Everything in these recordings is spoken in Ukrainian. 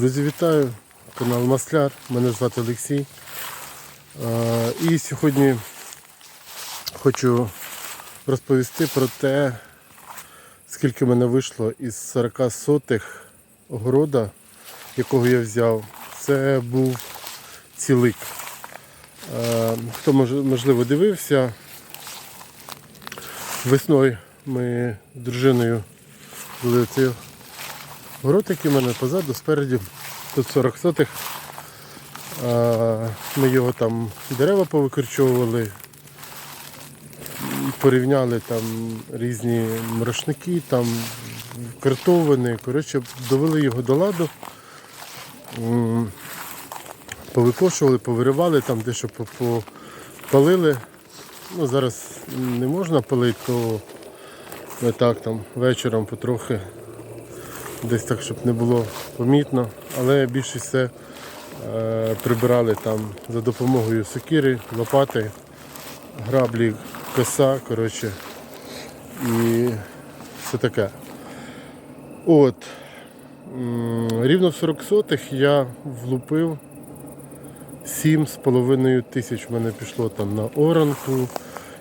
Друзі, вітаю! Канал Масляр. Мене звати Олексій. І сьогодні хочу розповісти про те, скільки мене вийшло із 40 сотих огорода, якого я взяв. Це був цілик. Хто можливо дивився, весною ми з дружиною були цей Город, який в мене позаду, спереді, тут 40 сотих. Ми його там дерева повикорчовували, порівняли там різні мрошники, там картовини. Коротше, довели його до ладу, повикошували, повиривали, там дещо по- попалили. Ну, зараз не можна палити, то ми так там вечором потрохи десь так, щоб не було помітно. Але більшість все прибирали там за допомогою сокири, лопати, граблі, коса, коротше, і все таке. От. Рівно в 40 сотих я влупив 7,5 тисяч в мене пішло там на оранку,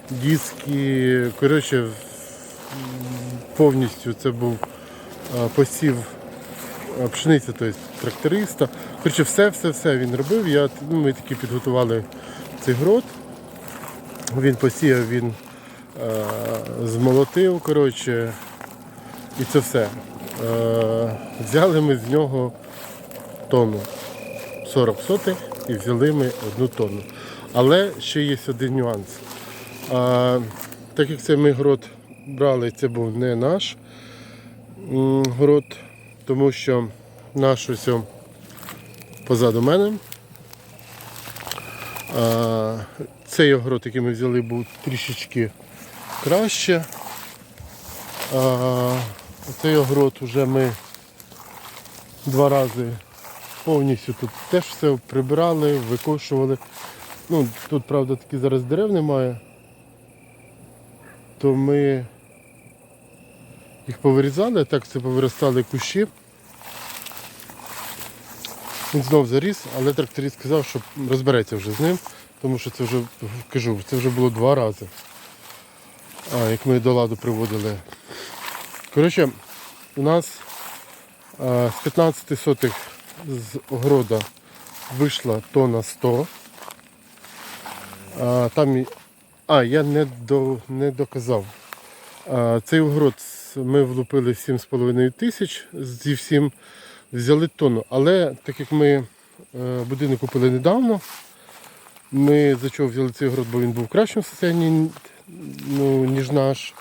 диски. Коротше, повністю це був посів а, пшениці, тобто тракториста. Коротше, все, все, все він робив. Я, ну, ми таки підготували цей грот. Він посіяв, він е, змолотив, коротше, і це все. Е, взяли ми з нього тонну 40 сотих і взяли ми одну тонну. Але ще є один нюанс. А, так як це ми грот брали, це був не наш город, тому що наш ось позаду мене. Цей огород, який ми взяли, був трішечки краще. Цей огород вже ми два рази повністю тут теж все прибирали, викошували. Ну, тут, правда, таки зараз дерев немає, то ми їх повирізали, так це повиростали кущі. Він знов заріс, але тракторист сказав, що розбереться вже з ним, тому що це вже, кажу, це вже було два рази. А, як ми до ладу приводили. Коротше, у нас а, з 15 сотих з огорода вийшла тонна 100. А, там, а я не, до, не доказав. А, Цей огород ми влупили 7,5 тисяч, зі всім взяли тонну. Але так як ми е, будинок купили недавно, ми за чого взяли цей огород, бо він був в кращому стані, ну, ніж наш.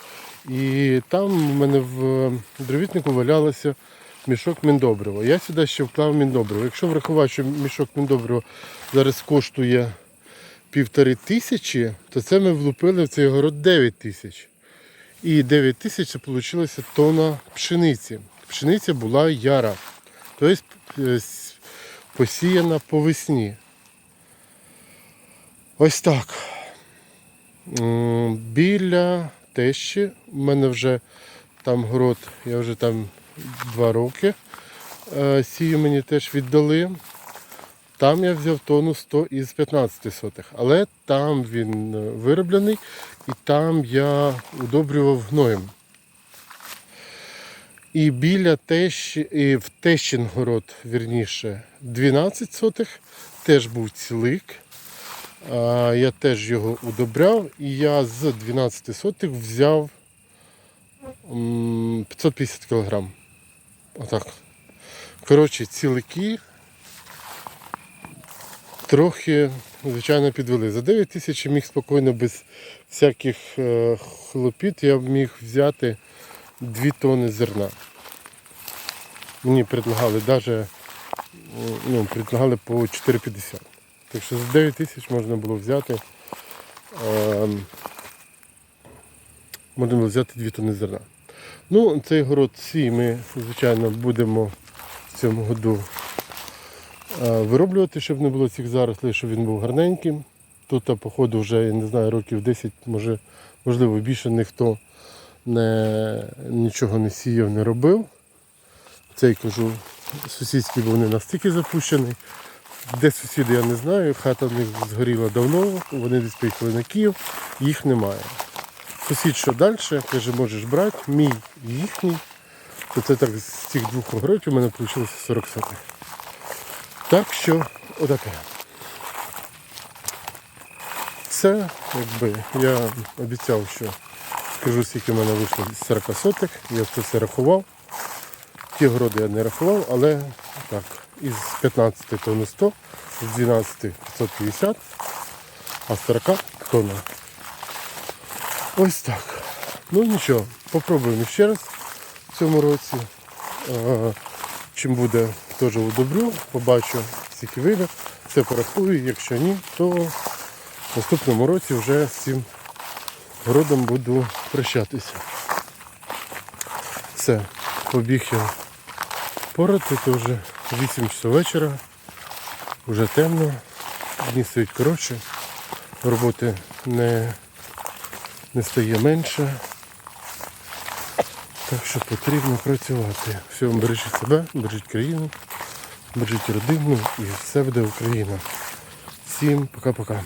І там у мене в дровітнику валялося мішок міндобрива. Я сюди ще вклав міндобриво. Якщо врахувати, що мішок міндобрива зараз коштує півтори тисячі, то це ми влупили в цей огород 9 тисяч. І 9 тисяч це вийшло тонна пшениці. Пшениця була яра. Тобто е, посіяна по весні. Ось так. Біля тещі в мене вже там город, я вже там два роки. Е, Сію мені теж віддали. Там я взяв тонну 100 із 15 сотих, але там він е, вироблений і там я удобрював гноєм. І біля тещі, і в тещин город, вірніше, 12 сотих, теж був цілик. Я теж його удобряв, і я з 12 сотих взяв 550 кг. Отак. Коротше, цілики трохи, звичайно, підвели. За 9 тисяч міг спокійно, без всяких е, хлопіт, я міг взяти 2 тони зерна. Мені предлагали навіть ну, предлагали по 4,50. Так що за 9 тисяч можна було взяти. Е, взяти 2 тони зерна. Ну, цей город свій ми, звичайно, будемо в цьому году вироблювати, щоб не було цих зарослей, щоб він був гарненьким. Тут, походу, вже, я не знаю, років 10, може, можливо, більше ніхто не, нічого не сіяв, не робив. Цей кажу, сусідський був не настільки запущений. Де сусіди, я не знаю. Хата в них згоріла давно, вони десь поїхали на Київ, їх немає. Сусід, що далі, каже, можеш брати, мій їхній. То це так з цих двох огородів у мене вийшло 40 сотих. Так що отаке. Це, якби, я обіцяв, що скажу, скільки в мене вийшло з 40 сотих. Я це все рахував. Ті городи я не рахував, але так, із 15 тонн 100, з 12 550, а з 40 тонн. Ось так. Ну нічого, попробуємо ще раз в цьому році. Чим буде, теж удобрю, побачу, скільки вийде. Це порахую, якщо ні, то в наступному році вже з цим городом буду прощатися. Все, побіг я порати, то вже 8 часов вечора, вже темно, дні стають коротше, роботи не, не стає менше. Так що потрібно працювати. Все, бережіть себе, бережіть країну, бережіть родину і все буде Україна. Всім пока-пока.